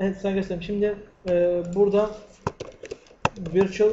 Evet sen göstereyim. Şimdi e, burada virtual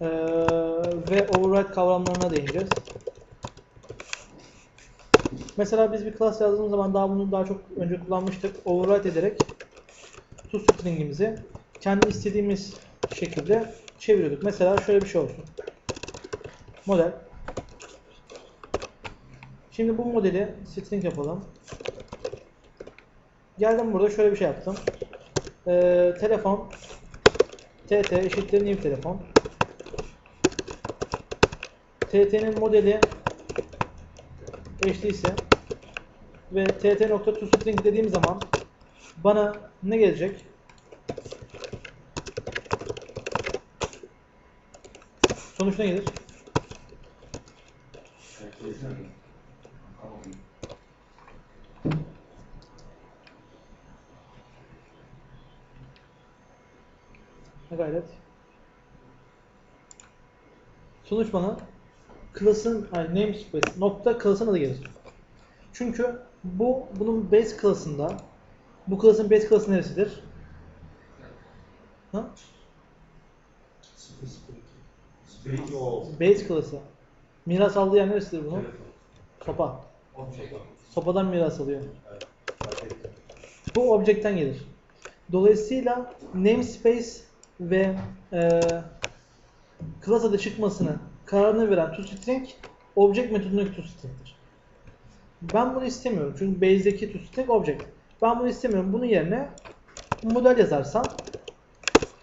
e, ve override kavramlarına değineceğiz. Mesela biz bir class yazdığımız zaman daha bunu daha çok önce kullanmıştık. Override ederek toString'imizi kendi istediğimiz şekilde çeviriyorduk. Mesela şöyle bir şey olsun. Model. Şimdi bu modeli string yapalım. Geldim burada şöyle bir şey yaptım. Ee, telefon TT eşittir new telefon. TT'nin modeli eşliyse ve tt.toString dediğim zaman bana ne gelecek? Sonuç ne gelir? Ne gayret? Sonuç bana class'ın yani namespace nokta class'ın adı gelir. Çünkü bu bunun base class'ında bu class'ın base class'ı neresidir? Ha? Base class'ı. Miras aldığı yer neresidir bunun? Sopa. Sopadan miras alıyor. Bu object'ten gelir. Dolayısıyla namespace ve e, class adı çıkmasını kararını veren toString object metodundaki toString'dir. Ben bunu istemiyorum. Çünkü base'deki toString object. Ben bunu istemiyorum. Bunun yerine model yazarsam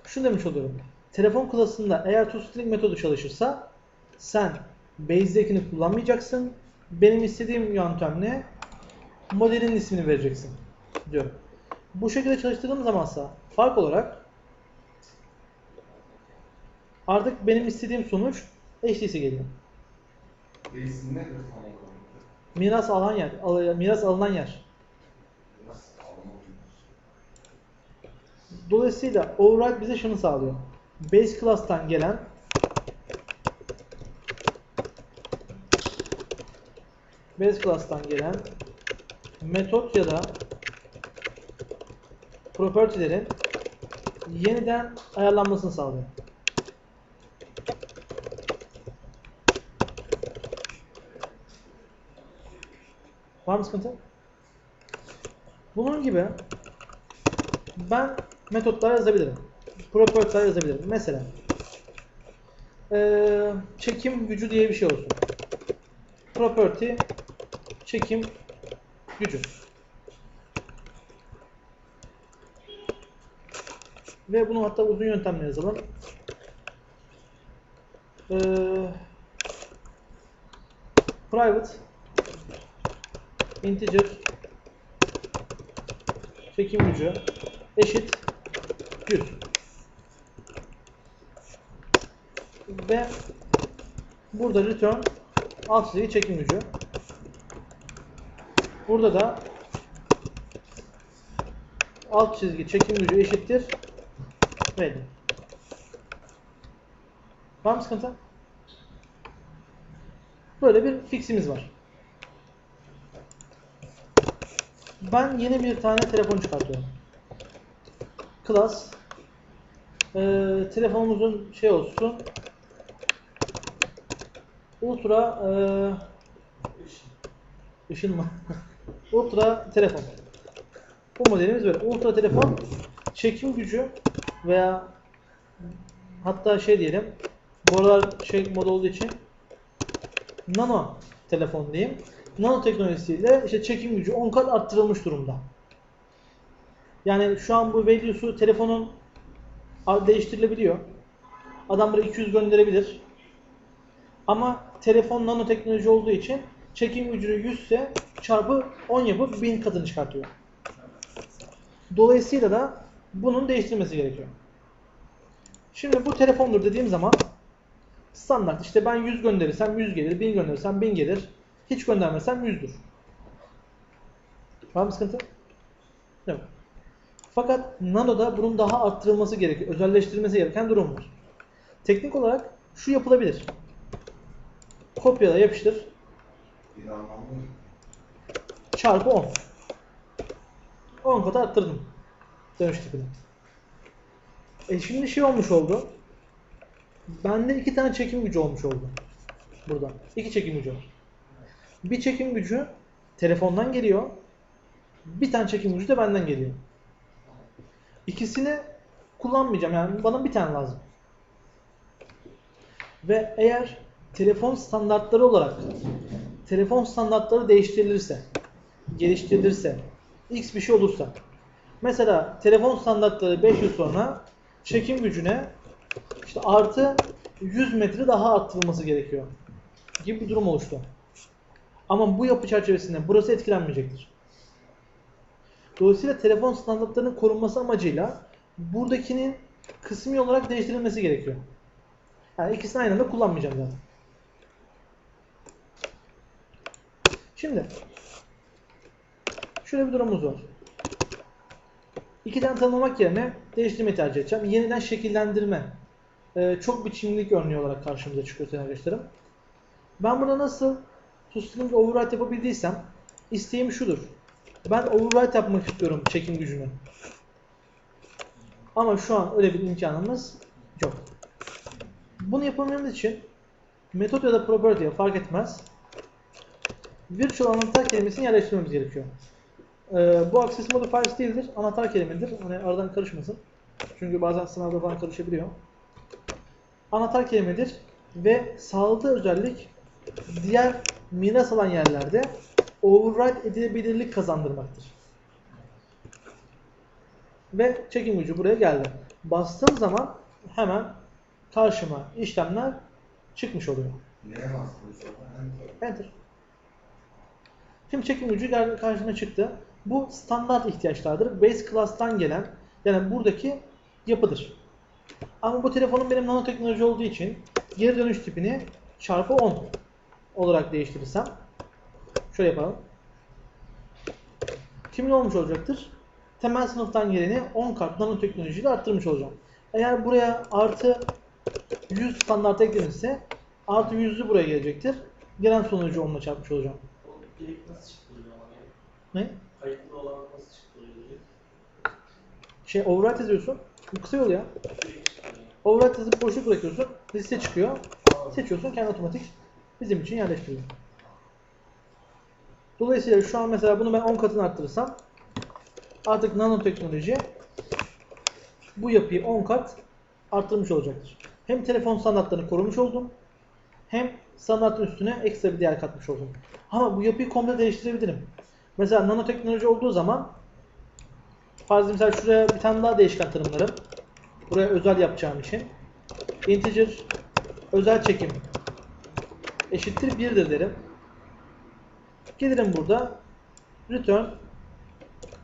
şunu demiş oluyorum. Telefon klasında eğer toString metodu çalışırsa sen base'dekini kullanmayacaksın. Benim istediğim yöntemle modelin ismini vereceksin diyor. Bu şekilde çalıştırdığım zamansa fark olarak artık benim istediğim sonuç eşliyse geliyor. Base'in nedir? Miras alan yer, al- miras alınan yer. Dolayısıyla override bize şunu sağlıyor. Base class'tan gelen base class'tan gelen metot ya da property'lerin yeniden ayarlanmasını sağlıyor. Var mı sıkıntı? Bunun gibi ben metotlar yazabilirim. Property'ler yazabilirim. Mesela eee, çekim gücü diye bir şey olsun. Property çekim gücü. Ve bunu hatta uzun yöntemle yazalım. Eee, private integer çekim gücü eşit 100. Ve burada return alt çizgi çekim gücü. Burada da alt çizgi çekim gücü eşittir ready. Var mı sıkıntı? Böyle bir fiximiz var. Ben yeni bir tane telefon çıkartıyorum. Class eee telefonumuzun şey olsun Ultra eee ışın mı? Ultra telefon. Bu modelimiz böyle. Ultra telefon çekim gücü veya hatta şey diyelim bu aralar şey moda olduğu için nano telefon diyeyim. Nano teknolojisiyle işte çekim gücü 10 kat arttırılmış durumda. Yani şu an bu value'su telefonun değiştirilebiliyor. Adam buraya 200 gönderebilir. Ama telefon nano teknoloji olduğu için çekim gücü 100 ise çarpı 10 yapıp 1000 katını çıkartıyor. Dolayısıyla da bunun değiştirilmesi gerekiyor. Şimdi bu telefondur dediğim zaman standart işte ben 100 gönderirsem 100 gelir, 1000 gönderirsem 1000 gelir. Hiç göndermesem 100'dür. Var mı sıkıntı? Yok. Fakat Nano'da bunun daha arttırılması gerekiyor. Özelleştirilmesi gereken durum var. Teknik olarak şu yapılabilir. Kopyala yapıştır çarpı 10. 10 kat arttırdım dönüş tipini. E şimdi şey olmuş oldu. Bende iki tane çekim gücü olmuş oldu. Burada. İki çekim gücü var. Bir çekim gücü telefondan geliyor. Bir tane çekim gücü de benden geliyor. İkisini kullanmayacağım yani bana bir tane lazım. Ve eğer telefon standartları olarak telefon standartları değiştirilirse, geliştirilirse, x bir şey olursa mesela telefon standartları 5 yıl sonra çekim gücüne işte artı 100 metre daha arttırılması gerekiyor gibi bir durum oluştu. Ama bu yapı çerçevesinde burası etkilenmeyecektir. Dolayısıyla telefon standartlarının korunması amacıyla buradakinin kısmi olarak değiştirilmesi gerekiyor. Yani ikisini aynı anda kullanmayacağım zaten. Şimdi şöyle bir durumumuz var. İki tane tanımlamak yerine değiştirmeyi tercih edeceğim. Yeniden şekillendirme. Ee, çok biçimlilik örneği olarak karşımıza çıkıyor arkadaşlarım. Ben burada nasıl Sustin'in override yapabildiysem isteğim şudur. Ben override yapmak istiyorum çekim gücünü. Ama şu an öyle bir imkanımız yok. Bunu yapabilmemiz için metot ya da property fark etmez. Virtual anahtar kelimesini yerleştirmemiz gerekiyor. Ee, bu access modifiers değildir, anahtar kelimedir. Hani aradan karışmasın. Çünkü bazen sınavda falan karışabiliyor. Anahtar kelimedir ve sağladığı özellik diğer miras alan yerlerde override edilebilirlik kazandırmaktır. Ve çekim gücü buraya geldi. Bastığım zaman hemen karşıma işlemler çıkmış oluyor. Neye bastın? Enter. Şimdi çekim gücü karşıma çıktı. Bu standart ihtiyaçlardır. Base class'tan gelen yani buradaki yapıdır. Ama bu telefonun benim nanoteknoloji olduğu için geri dönüş tipini çarpı 10 olarak değiştirirsem şöyle yapalım. Kimin olmuş olacaktır? Temel sınıftan geleni 10 kat nanoteknolojiyle arttırmış olacağım. Eğer buraya artı 100 standart eklenirse artı 100'lü buraya gelecektir. Gelen sonucu onunla çarpmış olacağım. Direkt nasıl? Yani Ne? kayıtlı olan nasıl direkt? Şey override yazıyorsun. Bu kısa yol ya. Yani. Override yazıp boşluk bırakıyorsun. Liste çıkıyor. Seçiyorsun kendi otomatik bizim için yerleştiriyor. Dolayısıyla şu an mesela bunu ben 10 katını arttırırsam artık nanoteknoloji bu yapıyı 10 kat arttırmış olacaktır. Hem telefon standartlarını korumuş oldum hem standartın üstüne ekstra bir değer katmış oldum. Ama bu yapıyı komple değiştirebilirim. Mesela nanoteknoloji olduğu zaman farz misal şuraya bir tane daha değişken tanımlarım. Buraya özel yapacağım için. Integer özel çekim eşittir 1'dir derim. Gelirim burada return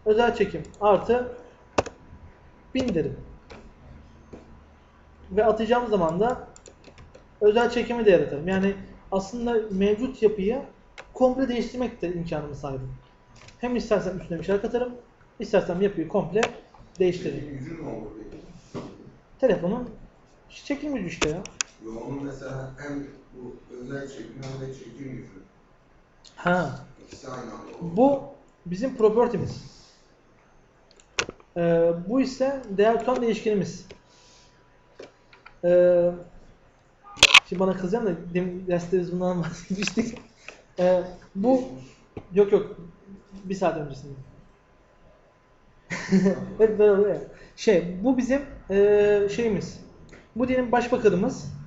özel çekim artı 1000 derim. Ve atacağım zaman da özel çekimi de yaratırım. Yani aslında mevcut yapıyı komple değiştirmek de imkanıma sahibim. Hem istersem üstüne bir şeyler katarım, istersem yapıyı komple değiştiririm. Telefonun çekim gücü işte ya. Yo, onun mesela hem bu özel çekim de çekim gücü. Ha. İkisi aynı anda olur. Bu bizim property'miz. Ee, bu ise değer tutan değişkenimiz. Ee, şimdi bana kızacaksın da demin derste biz bundan bahsetmiştik. Ee, bu yok yok bir saat öncesinde. Hep böyle oluyor. Şey bu bizim ee, şeyimiz. Bu diyelim başbakanımız.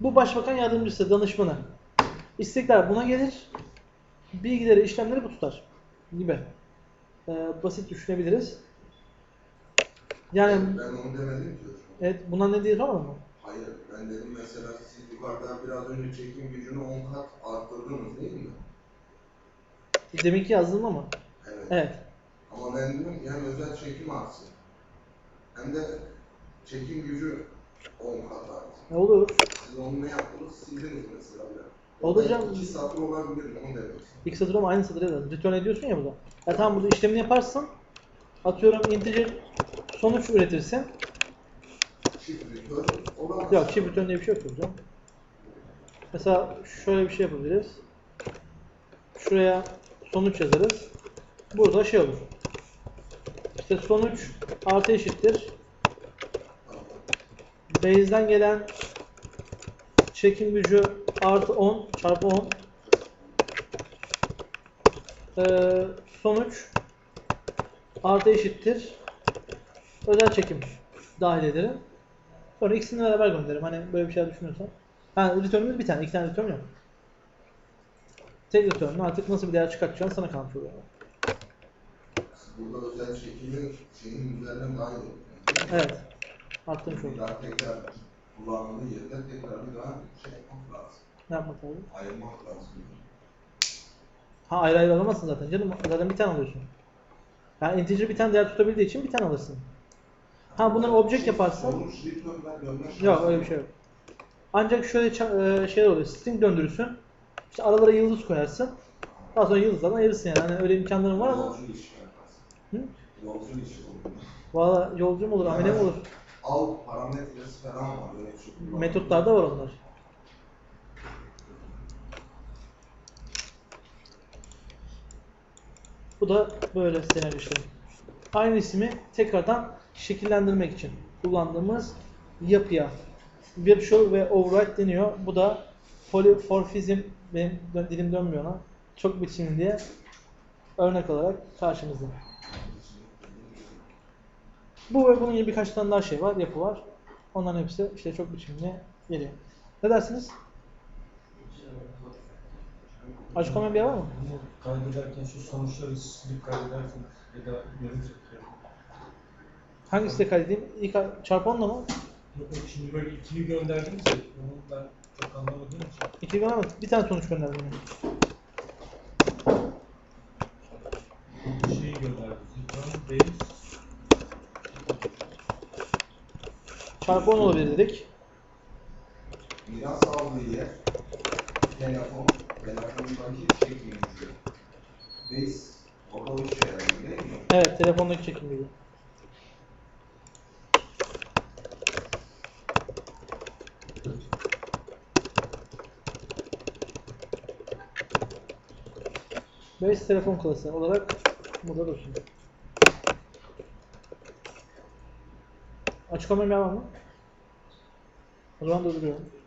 Bu başbakan yardımcısı, danışmanı. İstekler buna gelir bilgileri, işlemleri bu tutar gibi. Ee, basit düşünebiliriz. Yani Ben onu demedim ki hocam. evet buna ne diye sormadın mı? Hayır, ben dedim mesela siz yukarıdan biraz önce çekim gücünü 10 kat arttırdınız değil mi? Demek ki yazdın ama. Evet. Evet. Ama ben diyorum ki hem özel çekim artsın hem de çekim gücü 10 kat artsın. Ne olur? Siz onu ne yaptınız? Sildiniz mesela bir. Hocam. İki satır olabilir onu demek. İlk satır ama aynı satır yazın. Return ediyorsun ya burada. Ya tamam burada işlemini yaparsın. Atıyorum integer sonuç üretirsin. Shift return olamaz. Yok shift return diye bir şey yok hocam. Mesela şöyle bir şey yapabiliriz. Şuraya sonuç yazarız. Burada şey olur. İşte sonuç artı eşittir. Base'den gelen çekim gücü artı 10 çarpı 10. Ee, sonuç artı eşittir. Özel çekim dahil ederim. Sonra ikisini beraber gönderirim. Hani böyle bir şey düşünüyorsan. Ha, return'ümüz bir tane. iki tane return yok. Tek return'un artık nasıl bir değer çıkartacağını sana kalmış oluyor. Burada özel çekimin şeyin üzerinden daha iyi. Evet. Arttırmış olduk. daha tekrar kullanıldığı yerde tekrar bir daha şey yapmak lazım. Ne yapmak lazım? Ayırmak lazım. Ha ayrı ayrı alamazsın zaten canım. Zaten bir tane alıyorsun. Yani integer bir tane değer tutabildiği için bir tane alırsın. Ha bunları object yaparsan yok öyle bir şey yok. Ancak şöyle e, şeyler oluyor. String döndürürsün. İşte aralara yıldız koyarsın. Daha sonra yıldızlardan ayırırsın yani. Hani öyle imkanların var ama Yolcu işi. Hı? Yolcu işi olur. valla yolcu mu olur, amele mi olur? Al parametresi falan var. Öyle bir şey. Metotlarda var onlar. Bu da böyle senaryo işlemi. Aynı ismi tekrardan şekillendirmek için kullandığımız yapıya virtual ve override deniyor. Bu da polymorphizm benim dilim dönmüyor ona. Çok biçimli diye örnek olarak karşımızda. Bu ve bunun gibi birkaç tane daha şey var, yapı var. Onların hepsi işte çok biçimli geliyor. Ne dersiniz? Açıklama bir yer var mı? Kaydederken şu sonuçları silip kaydederken ya da yarım çekiyor. Hangisi de kaydedeyim? İlk çarpı 10'la mı? Yok şimdi böyle ikili gönderdiniz ya onu ben çok anlamadığım için. İki göremedim. Bir tane sonuç gönderdim. şeyi gönderdiniz. Return base Çarpı 10 olabilir dedik. Miras aldığı yer, telefon, telefondaki çekim gücü. Biz orada bir şey yani değil mi? Evet, telefondaki çekim gibi. Base telefon klası olarak burada dursun. Açıklama var mı? O zaman durduruyorum.